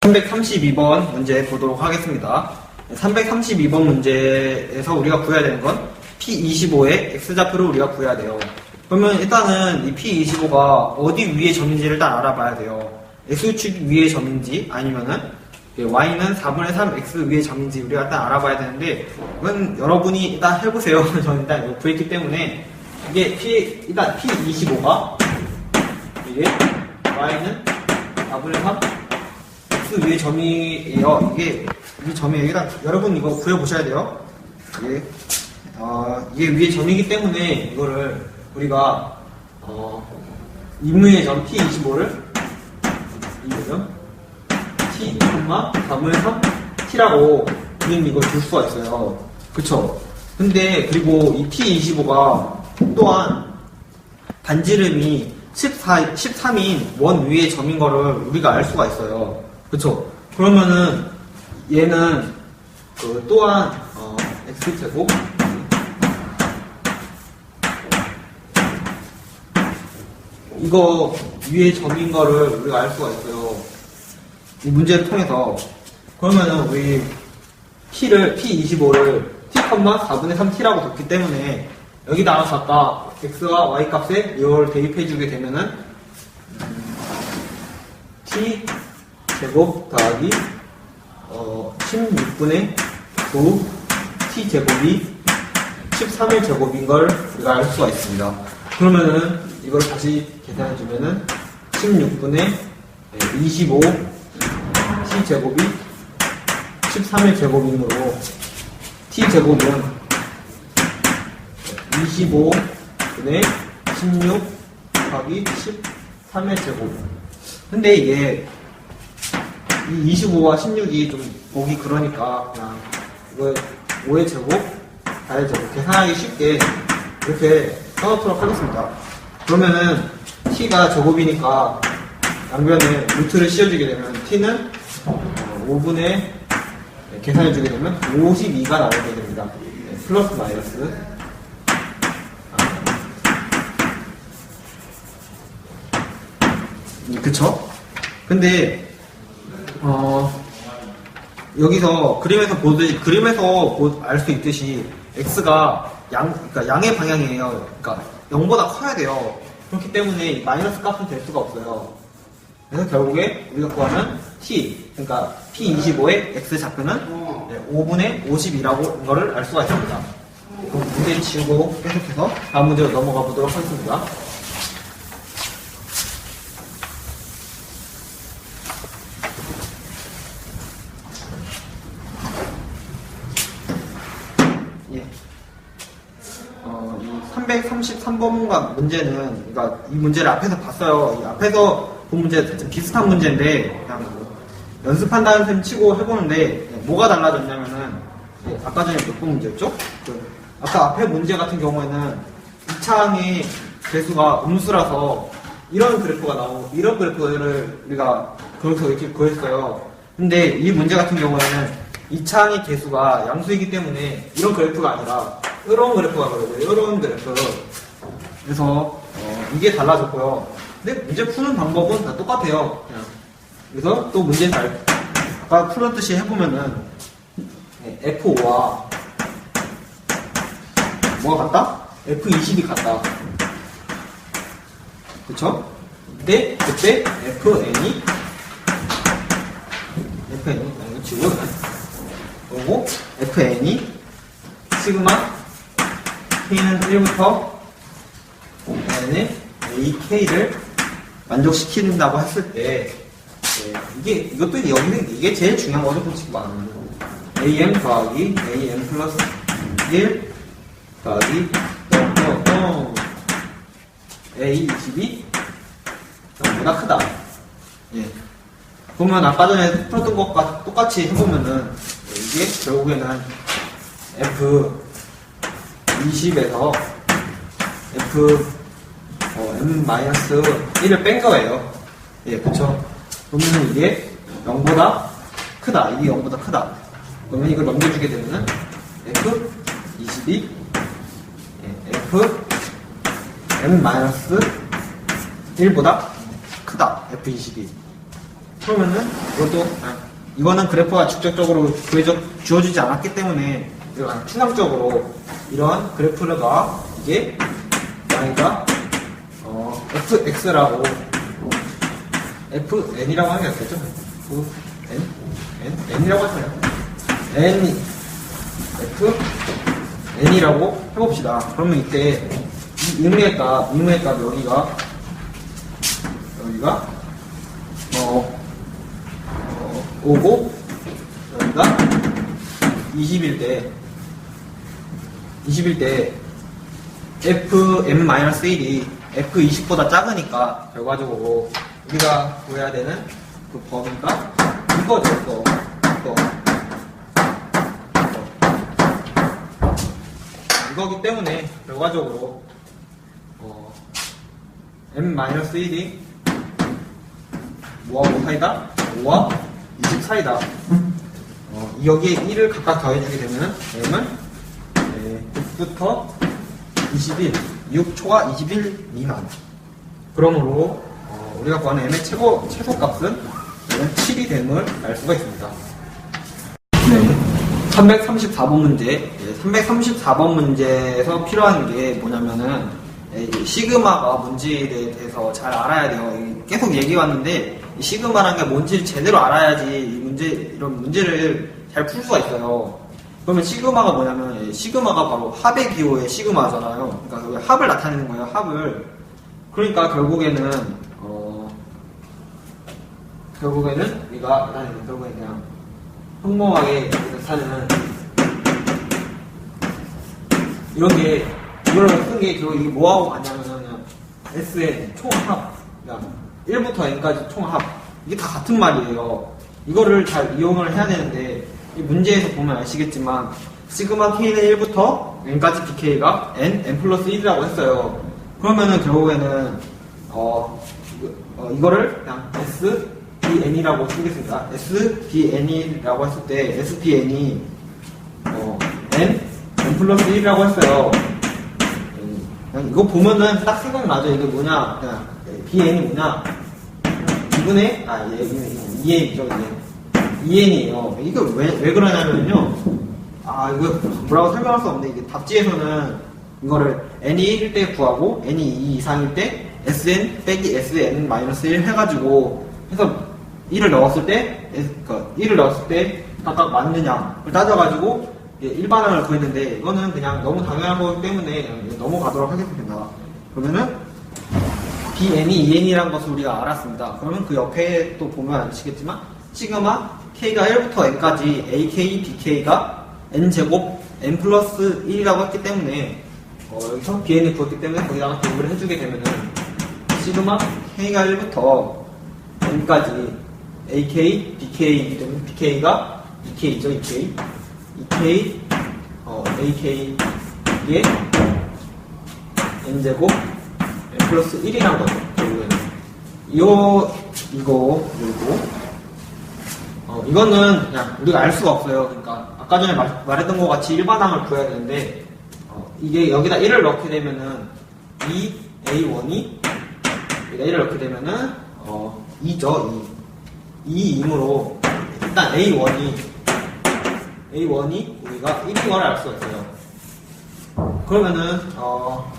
332번 문제 보도록 하겠습니다. 332번 문제에서 우리가 구해야 되는 건 P25의 X좌표를 우리가 구해야 돼요. 그러면 일단은 이 P25가 어디 위의 점인지를 일단 알아봐야 돼요. X축 위의 점인지 아니면은 Y는 4분의 3 X 위의 점인지 우리가 일단 알아봐야 되는데 이건 여러분이 일단 해보세요. 저는 일단 이거 구했기 때문에 이게 P, 일단 P25가 이게 Y는 4분의 3 X 위의 점이에요. 이게 이 점이 여기다 여러분 이거 구해 보셔야 돼요. 이게 어, 이게 위의 점이기 때문에 이거를 우리가 어, 인문의 점 P25를 이거죠. T, 4분의 3 T라고 우리는 이걸 줄 수가 있어요. 그쵸? 근데 그리고 이 P25가 또한 반지름이 14, 13인 원 위의 점인 거를 우리가 알 수가 있어요. 그쵸? 그러면은 얘는 그 또한 어, x제곱 이거 위의 점인 거를 우리가 알 수가 있어요. 이 문제를 통해서 그러면은 우리 p를 p25를 t, 4분의 3t라고 뒀기 때문에 여기다가 아까 x와 y 값에 이걸 대입해주게 되면은 음, t 제곱 더하기 어, 16분의 9 t 제곱이 13의 제곱인 걸 우리가 알 수가 있습니다. 그러면은 이걸 다시 계산해 주면은 16분의 25 t 제곱이 13의 제곱이므로 t 제곱은 25분의 16 곱하기 13의 제곱. 근데 이게 이 25와 16이 좀 보기 그러니까 그냥 이거 5의 제곱, 4의 제곱 계산하기 쉽게 이렇게 써놓도록 하겠습니다. 그러면은 t가 제곱이니까 양변에 루트를 씌워주게 되면 t는 5분의 계산해주게 되면 52가 나오게 됩니다. 네, 플러스 마이너스 음, 그쵸? 근데 어 여기서 그림에서 보듯이 그림에서 알 수 있듯이 x가 양 그러니까 양의 방향이에요. 그러니까 0보다 커야 돼요. 그렇기 때문에 이 마이너스 값은 될 수가 없어요. 그래서 결국에 우리가 구하는 t 그러니까 p25의 x 좌표는 네, 5분의 50이라고 이거를 알 수가 있습니다. 그럼 문제를 지우고 계속해서 다음 문제로 넘어가 보도록 하겠습니다. 예. 어, 이 333번과 문제는, 그러니까 이 문제를 앞에서 봤어요. 이 앞에서 본 문제 비슷한 문제인데, 그냥 뭐 연습한다는 셈 치고 해보는데, 예, 뭐가 달라졌냐면은, 예, 아까 전에 몇 번 문제였죠? 그, 아까 앞에 문제 같은 경우에는 이 창의 개수가 음수라서 이런 그래프가 나오고, 이런 그래프를 우리가 그래서 이렇게 구했어요. 근데 이 문제 같은 경우에는 이 창의 개수가 양수이기 때문에 이런 그래프가 아니라 이런 그래프가 그려요. 이런 그래프. 그래서 어, 이게 달라졌고요. 근데 문제 푸는 방법은 다 똑같아요. 그래서 또 문제 잘 아까 풀었듯이 해보면은 네, F5와 뭐가 같다? F20이 같다. 그쵸? 근데 그때 FN이 FN이 지우고 그리고 FN이 시그마 K는 1부터 N의 AK를 만족시킨다고 했을 때 네, 이게 이것도 여기는 이게 제일 중요한 거죠 솔직히 말하면. AM 더하기 AM 플러스 1 더하기 0, 0, 0 A20이 0보다 크다. 예. 그러면 아까 전에 풀었던 것과 똑같이 해보면은 이게 결국에는 F20에서 F 어, M-1을 뺀 거예요. 예, 그쵸? 그러면 이게 0보다 크다. 이게 0보다 크다. 그러면 이걸 넘겨주게 되면은 F22, 예, F M-1보다 크다. F22. 그러면은 이것도 아, 이거는 그래프가 직접적으로 구해져 주어지지 않았기 때문에 이런 추상적으로 이런 그래프가 이게 y가 어, fx라고 fn이라고 게 낫겠죠? f n n n이라고 하세요. n f n이라고 해봅시다. 그러면 이때 이 의미의 값, 의미의 값 여기가 여기가 5고 그러니까 20일 때 20일 때 fm-1이 f20보다 작으니까 결과적으로 우리가 구해야 되는 그 범위가 이거죠 이거 이거 이거기 때문에 결과적으로 어, m-1이 뭐하고 사이다? 5와 20 사이다. 어, 여기에 1을 각각 더해주게 되면 m은 네, 6부터 21, 6 초과 21 미만. 그러므로 어, 우리가 구하는 m의 최고 최소값은 7이 됨을 알 수가 있습니다. 네. 334번 문제. 334번 문제에서 필요한 게 뭐냐면은 예, 이제 시그마가 뭔지에 대해서 잘 알아야 돼요. 이 계속 얘기해 왔는데 이 시그마라는 게 뭔지를 제대로 알아야지 이 문제 이런 문제를 잘 풀 수가 있어요. 그러면 시그마가 뭐냐면 예, 시그마가 바로 합의 기호의 시그마잖아요. 그러니까 합을 나타내는 거예요. 합을. 그러니까 결국에는 어 결국에는 우리가 나타내는 결국에 그냥 평범하게 나타내는 이런 게 이걸 쓴게 결국 이게 뭐하고 같냐면은 그냥 SN 총합 그러니까 1부터 N까지 총합 이게 다 같은 말이에요. 이거를 잘 이용을 해야 되는데 이 문제에서 보면 아시겠지만 시그마 K는 1부터 N까지 BK가 N, N 플러스 1이라고 했어요. 그러면은 결국에는 어, 이거- 어, 이거를 그냥 S, BN이라고 쓰겠습니다. S, BN이라고 했을 때 S, BN이 어, N, N 플러스 1이라고 했어요. 음, 그냥 이거 보면은 딱 생각나죠. 이게 뭐냐. 그냥 BN이 뭐냐. 2분의, 아, 예, 2N이죠, 2N. 2N이에요. 이거 왜, 왜 그러냐면요. 아, 이거 뭐라고 설명할 수 없는데, 이게 답지에서는 이거를 n이 1일 때 구하고, n이 2 이상일 때, sn 빼기 sn 마이너스 1 해가지고, 해서 1을 넣었을 때, S, 그 1을 넣었을 때, 각각 맞느냐를 따져가지고, 예, 일반항을 구했는데, 이거는 그냥 너무 당연한 거기 때문에 넘어가도록 하겠습니다. 그러면은, BN이 EN이라는 것을 우리가 알았습니다. 그러면 그 옆에 또 보면 아시겠지만 시그마 K가 1부터 N까지 AK, BK가 N제곱 N 플러스 1이라고 했기 때문에 어, 여기서 BN이 구했기 때문에 거기다가 대입을 해주게 되면은 시그마 K가 1부터 N까지 AK, BK이기 때문에 BK가 2K죠, 2K 2K, 어, AK 이게 N제곱 플러스 1이란 거죠. 결국에는. 이거, 이거, 그리고, 어, 이거는 그냥 우리가 알 수가 없어요. 그러니까, 아까 전에 말, 말했던 것 같이 일반항을 구해야 되는데, 어, 이게 여기다 1을 넣게 되면은, 이 A1이, 여기다 1을 넣게 되면은, 어, 2죠, 2. 2이므로, 일단 A1이, A1이 우리가 1인 걸알 수가 있어요. 그러면은, 어,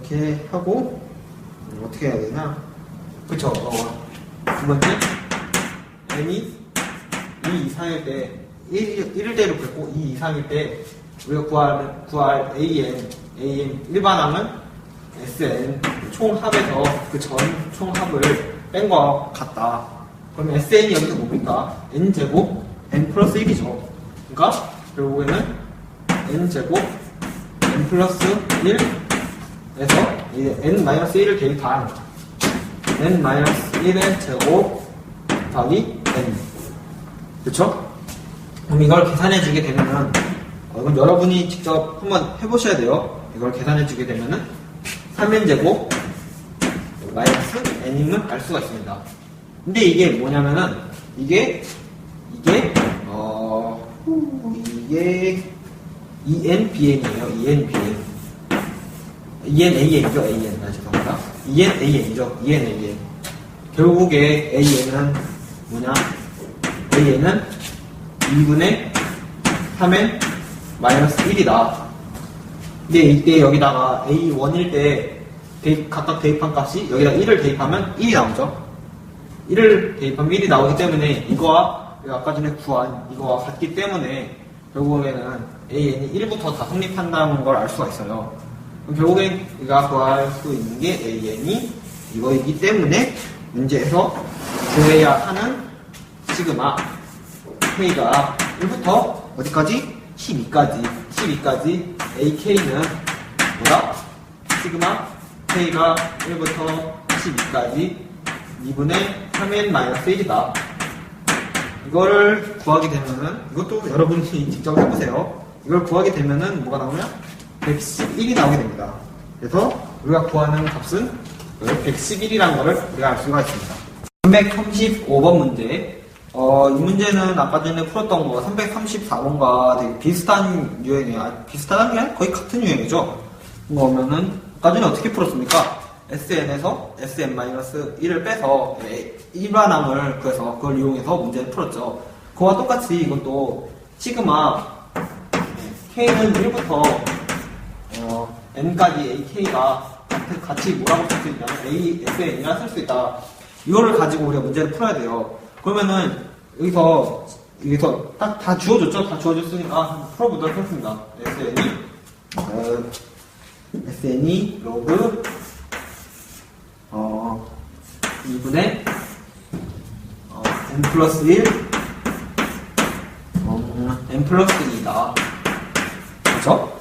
이렇게 하고 음, 어떻게 해야 되나? 그쵸? 어, 두 번째 n이 2 이상일 때 1, 1대로 긋고 2 이상일 때 우리가 구할, 구할 an, an 일반항은 sn 총합에서 그 전 총합을 뺀 것 같다. 그러면 sn이 여기서 뭡니까? n제곱 n 플러스 1이죠. 그러니까 결국에는 n제곱 n 플러스 1 에서 이제 n-1을 대입한 n-1의 제곱 더하기 n. 그쵸? 그럼 이걸 계산해 주게 되면은 어, 이건 여러분이 직접 한번 해보셔야 돼요. 이걸 계산해 주게 되면은 3n제곱 마이너스 n임을 알 수가 있습니다. 근데 이게 뭐냐면은 이게 이게 어 이게 EN, BN이에요. EN, BN EN, AN이죠, AN. 아, 죄송합니다. EN, AN이죠. EN, AN. 결국에 AN은 뭐냐? AN은 2분의 3n 마이너스 1이다. 근데 이때 여기다가 A1일 때 대입, 각각 대입한 값이 여기다 1을 대입하면 1이 나오죠. 1을 대입하면 1이 나오기 때문에 이거와 아까 전에 구한 이거와 같기 때문에 결국에는 AN이 1부터 다 성립한다는 걸 알 수가 있어요. 결국엔 우리가 구할 수 있는 게 AN이 이거이기 때문에 문제에서 구해야 하는 시그마 K가 1부터 어디까지? 12까지 12까지 AK는 뭐다? 시그마 K가 1부터 12까지 2분의 3n-1이다. 이거를 구하게 되면은, 이것도 여러분이 직접 해보세요. 이걸 구하게 되면은 뭐가 나오냐? 111이 나오게 됩니다. 그래서 우리가 구하는 값은 111이라는 거를 우리가 알 수가 있습니다. 335번 문제. 어, 이 문제는 아까 전에 풀었던 거 334번과 되게 비슷한 유형이에요. 아, 비슷한 게 거의 같은 유형이죠. 그러면은 아까 전에 어떻게 풀었습니까? SN에서 SN-1을 빼서 예, 일반항을 구해서 그걸 이용해서 문제를 풀었죠. 그와 똑같이 이것도 시그마 예, K는 1부터 어, N까지 AK가 같이 뭐라고 쓸 수 있냐면 A, SN이라 쓸 수 있다. 이거를 가지고 우리가 문제를 풀어야 돼요. 그러면은 여기서 여기서 딱 다 주어졌죠? 다 주어졌으니까 풀어보도록 하겠습니다. SN이 어, SN이 로그 어, 2분의 어, n 플러스 1 어, n 플러스 2다. 그죠?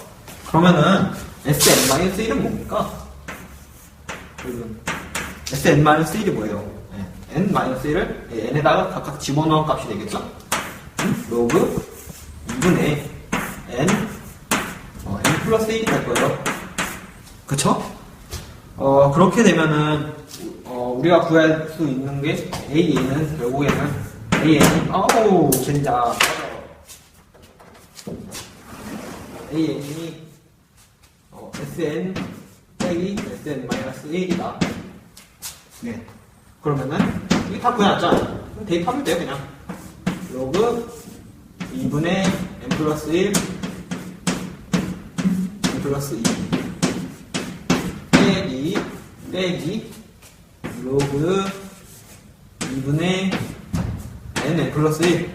그러면은 Sn-1은 뭡니까? 여러분, Sn-1이 뭐예요? 네. N-1을 N에다가 각각 집어넣은 값이 되겠죠? 음? 로그 2분의 N 어, N 플러스 1이 될 거예요. 그쵸? 어, 그렇게 되면은, 어, 우리가 구할 수 있는 게, AN은, 결국에는, AN이, 어우, 젠장. AN이, 어, SN, 빼기, SN-1이다. 네. 그러면은, 이게 다 구해놨잖아. 그럼 대입하면 돼요, 그냥. 로그, 2분의 N 플러스 1, N 플러스 2. 빼기 빼기 로그 2분의 n 플러스 1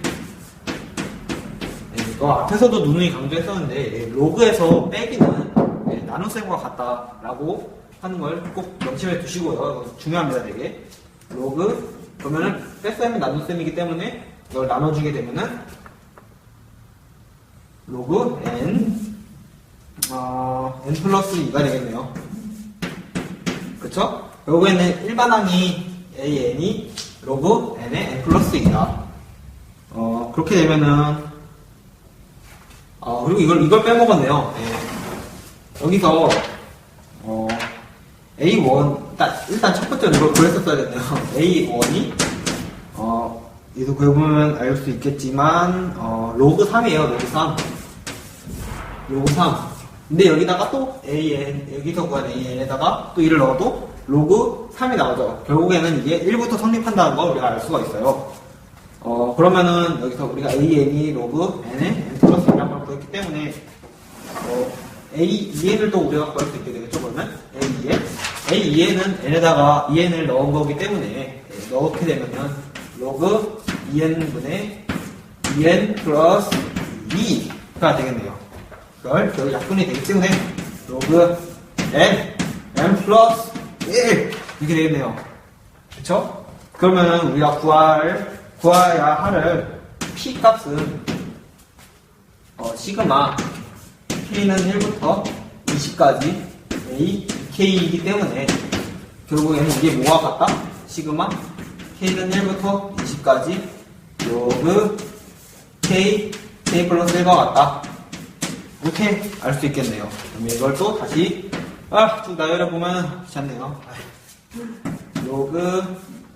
네, 이거 앞에서도 누누이 강조했었는데 예, 로그에서 빼기는 예, 나눗셈과 같다라고 하는 걸 꼭 명심해 두시고요 중요합니다 되게 로그 그러면은 뺄셈이 나눗셈이기 때문에 이걸 나눠주게 되면은 로그 n 어, n 플러스 2가 되겠네요 그쵸? 결국에는 일반항이 AN이 로그 N의 N 플러스 2다. 어, 그렇게 되면은, 어, 그리고 이걸, 이걸 빼먹었네요. 예. 여기서, 어, A1, 일단, 일단 첫 번째로 이걸 구했었어야겠네요. A1이, 어, 얘도 구해보면 알 수 있겠지만, 어, 로그 3이에요, 로그 3. 로그 3. 근데 여기다가 또 AN, 여기서 구한 AN에다가 또 1을 넣어도 로그 3이 나오죠. 결국에는 이게 1부터 성립한다는 걸 우리가 알 수가 있어요. 어, 그러면은 여기서 우리가 AN이 로그 N의 N 플러스 1이라는 걸 구했기 때문에 어, A2N을 또 우리가 구할 수 있게 되겠죠, 그러면? A2N. A2N은 N에다가 2N을 넣은 거기 때문에 예, 넣게 되면은 로그 2N분의 2N 플러스 2가 되겠네요. 그걸 결국 약분이 되기 때문에 로그 n n 플러스 1 이렇게 되겠네요. 그쵸? 그러면은 우리가 구할 구해야 할 p 값은 어, 시그마 k는 1부터 20까지 a k이기 때문에 결국에는 이게 뭐와 같다? 시그마 k는 1부터 20까지 로그 k k 플러스 1과 같다. 이렇게 알 수 있겠네요. 그럼 이걸 또 다시 아, 좀 나열해 보면 귀찮네요. 로그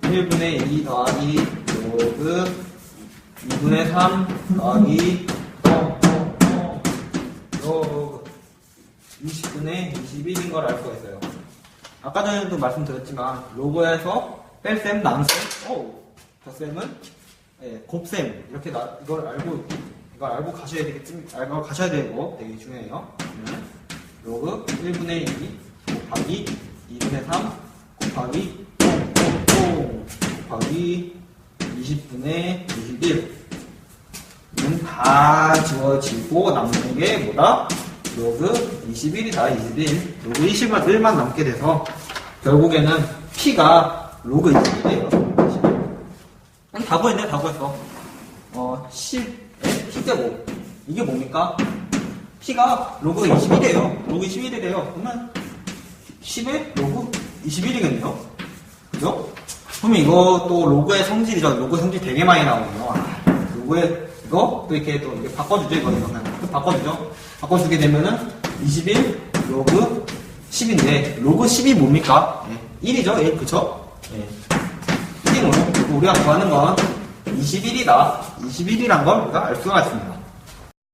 1분의 2 더하기 로그 2분의 3 더하기 로그 20분의 21인 걸 알 수가 있어요. 아까 전에도 말씀드렸지만 로그에서 뺄셈, 남셈, 오, 덧셈은 예, 곱셈 이렇게 나, 이걸 알고 이걸 알고 가셔야 되겠지 알고 가셔야 되고 되게 중요해요. 로그 1분의 2 곱하기 2분의 3 곱하기 똥똥똥 곱하기 20분의 21 이건 다 지워지고 남는 게 뭐다? 로그 21이다 21 로그 20만 1만 남게 돼서 결국에는 P가 로그 21이에요. 다 구했네 다 구했어. 어 10에? P제곱. 이게 뭡니까? P가 로그 21이에요. 로그 21이래요. 그러면 10에 로그 21이겠네요. 그죠? 이거 또 로그의 성질이죠. 로그 성질 되게 많이 나오네요. 아, 로그의 이거 또 이렇게 또 이렇게 바꿔주죠 이거 이거 그냥 또 바꿔주죠 바꿔주게 되면은 21 로그 10인데 로그 10이 뭡니까? 예, 1이죠 1 그쵸? 예. 1이므로 우리가 구하는 건 21이다 21이란 걸 우리가 알 수가 있습니다